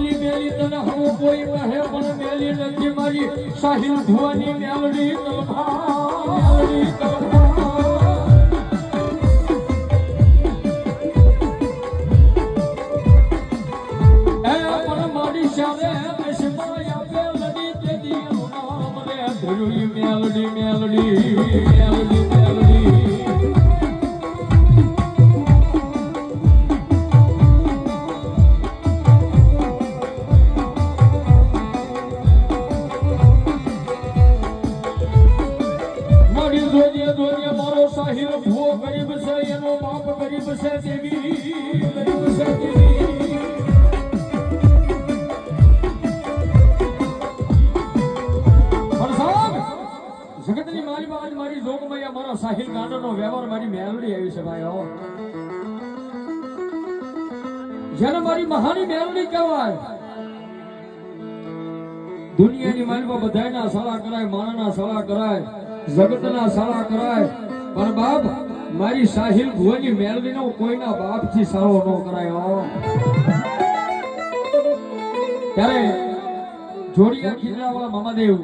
ભુવાની મેલી, તને હું કોઈ કહે પણ મેલી નથી મારી. સાહિલ ધોની મેલડી તલભા મેલડી તલભા મેલડી મેલડી. મારી જોજે જોજે મારો સાહિલ ભૂવો ગરીબ છે, એનો બાપ ગરીબ છે દેવી ગરીબ મારી મારી જોગમૈયા મારો સાહિલ ગાંડોનો વ્યવહાર મારી મેલડી આવી છે, ભાઈ જેને મારી મહાની મેલડી કહેવાય દુનિયાની માલમાં બધાના સળા કરાય, માણાના સળા કરાય, જગતના સળા કરાય. પણ બાપ, મારી સાહિલ ભુવાની મેળવીનો કોઈના બાપથી સાળો ન કરાય ત્યારે જોડિયા ખીજડાવાળા મામાદેવ